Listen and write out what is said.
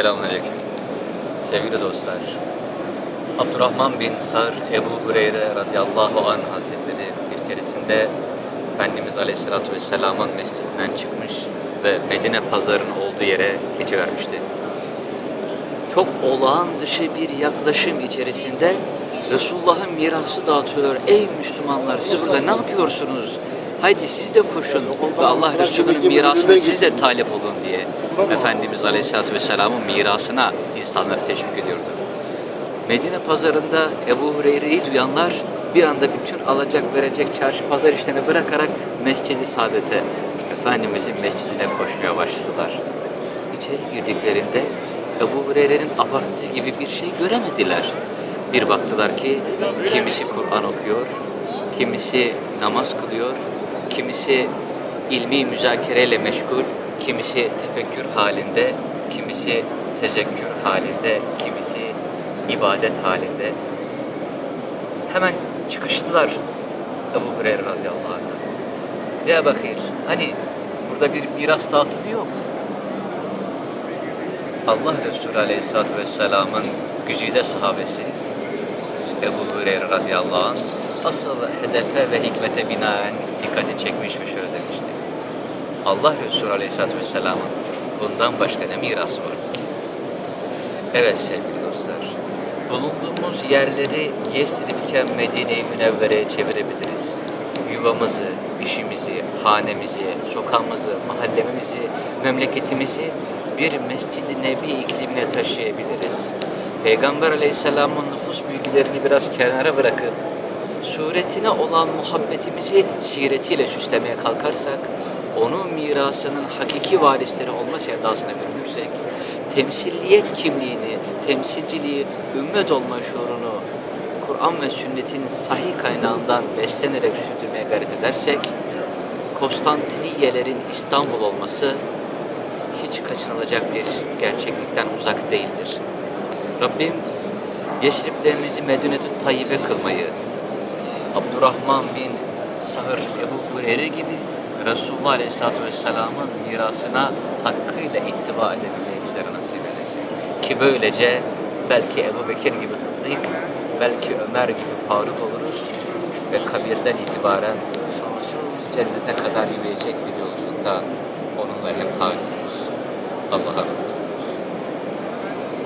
Selamünaleyküm. Sevgili dostlar, Abdurrahman bin Sar Ebu Hureyre radıyallahu anh hazretleri bir keresinde Efendimiz Aleyhisselatü Vesselam'ın mescidinden çıkmış ve Medine pazarının olduğu yere geçivermişti. Çok olağan dışı bir yaklaşım içerisinde Resulullah'ın mirası dağıtıyor. Ey Müslümanlar siz burada ne yapıyorsunuz? Haydi siz de koşun ve Allah Resulü'nün mirasına siz de talep olun diye Efendimiz Aleyhisselatü Vesselam'ın mirasına insanları teşvik ediyordu. Medine pazarında Ebu Hureyre'yi duyanlar bir anda bütün alacak verecek çarşı pazar işlerini bırakarak Mescid-i Saadet'e Efendimizin mescidine koşmaya başladılar. İçeri girdiklerinde Ebu Hureyre'nin abarttığı gibi bir şey göremediler. Bir baktılar ki kimisi Kur'an okuyor, kimisi namaz kılıyor, kimisi ilmi müzakereyle meşgul, kimisi tefekkür halinde, kimisi tezekkür halinde, kimisi ibadet halinde. Hemen çıkıştılar Ebu Hureyre radıyallahu anh. Ya bakır, hani burada bir miras dağıtımı yok. Allah Resulü Aleyhisselatü Vesselam'ın güzide sahabesi Ebu Hureyre radıyallahu anh asıl hedefe ve hikmete binaen dikkati çekmiş ve şöyle demişti. Allah Resulü Aleyhisselatü Vesselam'ın bundan başka ne mirası vardı ki? Evet sevgili dostlar, bulunduğumuz yerleri Yesrib'ken Medine-i Münevvere'ye çevirebiliriz. Yuvamızı, işimizi, hanemizi, sokağımızı, mahallemizi, memleketimizi bir Mescid-i Nebi iklimine taşıyabiliriz. Peygamber Aleyhisselam'ın nüfus bilgilerini biraz kenara bırakıp suretine olan muhabbetimizi siretiyle süslemeye kalkarsak, onun mirasının hakiki varisleri olma sevdasına bürünürsek, temsilliyet kimliğini, temsilciliği, ümmet olma şuurunu Kur'an ve sünnetin sahih kaynağından beslenerek sürdürmeye gayret edersek, Konstantiniyelerin İstanbul olması hiç kaçınılacak bir gerçeklikten uzak değildir. Rabbim Yesriblerimizi Medine-i Tayyibe kılmayı, Abdurrahman bin Sahır Ebu Hureyre gibi Resulullah Aleyhisselatü Vesselam'ın mirasına hakkıyla ittiba edebilmeyi bizlere nasip eylesin. Ki böylece belki Ebu Bekir gibi Sıddık, belki Ömer gibi Faruk oluruz ve kabirden itibaren sonsuz cennete kadar yürüyecek bir yolculukta onunla hep oluruz. Allah'a.